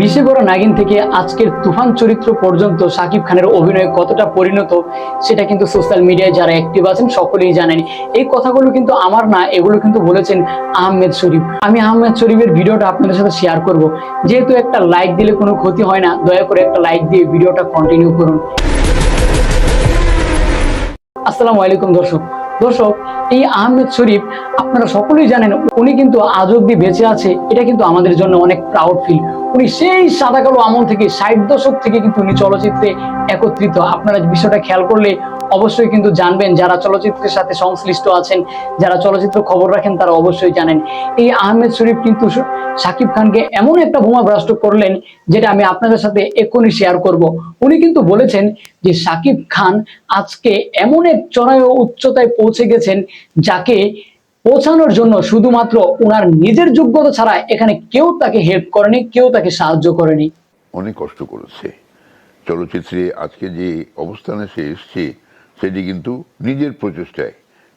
বিষে বড় নাগিন থেকে আজকের তুফান চরিত্র পর্যন্ত শাকিব খানের অভিনয় কতটা পরিণত, সেটা কিন্তু সোশ্যাল মিডিয়ায় যারা অ্যাক্টিভ আছেন সকলেই জানেন। এই কথাগুলো কিন্তু আমার না, এগুলো কিন্তু বলেছেন আহমেদ শরীফ। আমি আহমেদ শরীফের ভিডিওটা আপনাদের সাথে শেয়ার করব। যেহেতু একটা লাইক দিলে কোনো ক্ষতি হয় না, দয়া করে একটা লাইক দিয়ে ভিডিওটা কন্টিনিউ করুন। আসসালামু আলাইকুম দর্শক। দর্শক, এই আহমেদ শরীফ, আপনারা সকলেই জানেন, উনি কিন্তু আজ অব্দি বেঁচে আছে, এটা কিন্তু আমাদের জন্য অনেক প্রাউড ফিল উনি সেই সাদা কালো আমল থেকে, ষাট দশক থেকে কিন্তু উনি চলচ্চিত্রে একত্রিত। আপনারা বিষয়টা খেয়াল করলে অবশ্যই কিন্তু জানবেন, যারা চলচ্চিত্রের সাথে সংশ্লিষ্ট আছেন, যারা চলচ্চিত্র খবর রাখেন, তারা অবশ্যই জানেন। এই আহমেদ শরীফ কিন্তু শাকিব খানকে এমন একটা বোমা ব্রাস্ট করলেন, যেটা আমি আপনাদের সাথে এক্ষুনি শেয়ার করব। উনি কিন্তু বলেছেন যে, সাকিব খান আজকে এমন এক চড়াই ও উচ্চতায় পৌঁছে গেছেন, যাকে পৌঁছানোর জন্য শুধুমাত্র ওনার নিজের যোগ্যতা ছাড়া এখানে কেউ তাকে হেল্প করেনি কেউ তাকে সাহায্য করেনি। অনেক কষ্ট করেছে। চলচ্চিত্রে আজকে যে অবস্থানে সে এসছে সেটি কিন্তু নিজের প্রচেষ্টায়।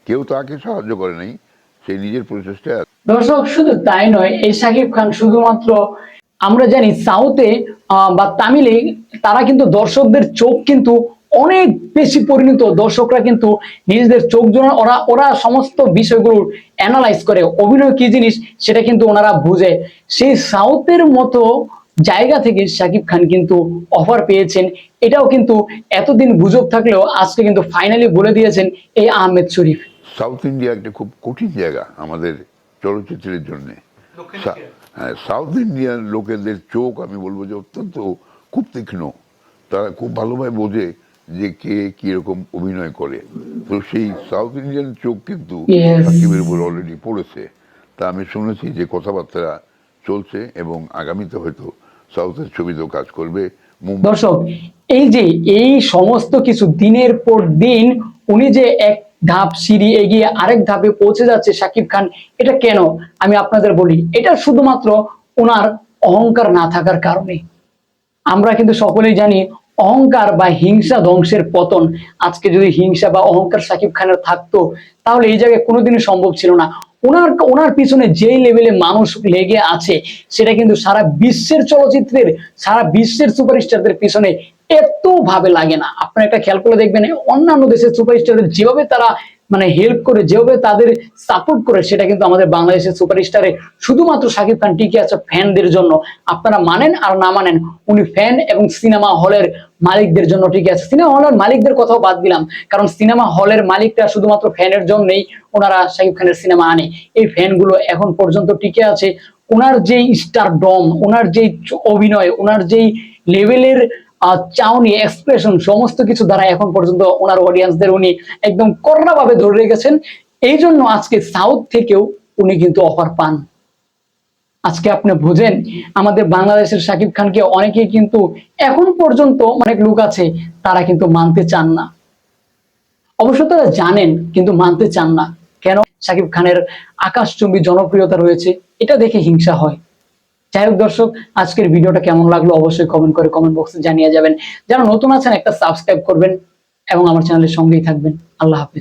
কেউ তাকে সাহায্য করে নাই সে নিজের প্রচেষ্টায় দর্শক শুধু তাই নয় এই শাকিব খান শুধুমাত্র আমরা জানি সাউথে বা তামিলে তারা কিন্তু দর্শকদের চোখ কিন্তু অনেক বেশি পরিণত দর্শকরা কিন্তু নিজেদের চোখ জোড়া ওরা ওরা সমস্ত বিষয়গুলো অ্যানালাইজ করে অভিনয় কি জিনিস সেটা কিন্তু ওনারা বুঝে। সেই সাউথের মতো জায়গা থেকে শাকিব খান কিন্তু অফার পেয়েছেন। এটাও কিন্তু এতদিন গুজব থাকলেও আজকে কিন্তু ফাইনালি বলে দিয়েছেন এই আহমেদ শরীফ। সাউথ ইন্ডিয়া একটা খুব কঠিন জায়গা আমাদের চলচ্চিত্রের জন্য। হ্যাঁ সাউথ ইন্ডিয়ান লোকেদের চোখ আমি বলব যে অত্যন্ত খুব তীক্ষ্ণ। তারা খুব ভালোভাবে বোঝে। যে কে কীরকম অভিনয় করে। তো সেই সাউথ ইন্ডিয়ান চোখ কিন্তু সাকিবের উপর অলরেডি পড়েছে। তা আমি শুনেছি যে কথাবার্তা চলছে এবং আগামীতে হয়তো সাউথের ছবিতেও কাজ করবে। দর্শক এই যে এই সমস্ত কিছু দিনের পর দিন উনি যে এক ধাপ সিঁড়ি এগিয়ে আরেক ধাপে পৌঁছে যাচ্ছে সাকিব খান এটা কেন? আমি আপনাদের বলি এটা শুধুমাত্র ওনার অহংকার না থাকার কারণে। আমরা কিন্তু সকলেই জানি অহংকার বা হিংসা ধ্বংসের পতন। আজকে যদি হিংসা বা অহংকার সাকিব খানের থাকতো, তাহলে এই জায়গায় কোনোদিনই সম্ভব ছিল না। ওনার ওনার পিছনে যেই লেভেলে মানুষ লেগে আছে, সেটা কিন্তু সারা বিশ্বের চলচ্চিত্রের, সারা বিশ্বের সুপারস্টারদের পিছনে এত ভাবে লাগে না। আপনারা একটা খেয়াল করে দেখবেন, অন্যান্য দেশের সুপারস্টারদের যেভাবে তারা মানে হেল্প করে, যেভাবে তাদের সাপোর্ট করে, সেটা কিন্তু আমাদের বাংলাদেশের সুপারস্টারে শুধুমাত্র শাকিব খান টিকে আছে ফ্যানদের জন্য। আপনারা মানেন আর না মানেন, উনি ফ্যান এবং সিনেমা হলের মালিকদের জন্য টিকে আছে। সিনেমা হলের মালিকদের কথাও বাদ দিলাম, কারণ সিনেমা হলের মালিকরা শুধুমাত্র ফ্যানের জন্যই ওনারা শাকিব খানের সিনেমা আনে। এই ফ্যানগুলো এখন পর্যন্ত টিকে আছে। ওনার যেই স্টার ডম ওনার যেই অভিনয়, ওনার যেই লেভেলের চাউনি এক্সপ্রেশন সমস্ত কিছু দ্বারা এখন পর্যন্ত ওনার অডিয়েন্সদের উনি একদম করোনাভাবে ধরে রেখেছেন। এই জন্য আজকে সাউথ থেকেও উনি কিন্তু অফার পান। আজকে আপনি বুঝেন, আমাদের বাংলাদেশের শাকিব খানকে অনেকেই কিন্তু এখন পর্যন্ত অনেক লোক আছে, তারা কিন্তু মানতে চান না। অবশ্য তারা জানেন, কিন্তু মানতে চান না। কেন? শাকিব খানের আকাশচুম্বী জনপ্রিয়তা রয়েছে, এটা দেখে হিংসা হয়। যাই হোক দর্শক, আজকের ভিডিওটা কেমন লাগল অবশ্যই কমেন্ট করে কমেন্ট বক্সে জানিয়ে যাবেন। যারা নতুন আছেন একটা সাবস্ক্রাইব করবেন এবং আমার চ্যানেলের সঙ্গেই থাকবেন। আল্লাহ হাফিজ।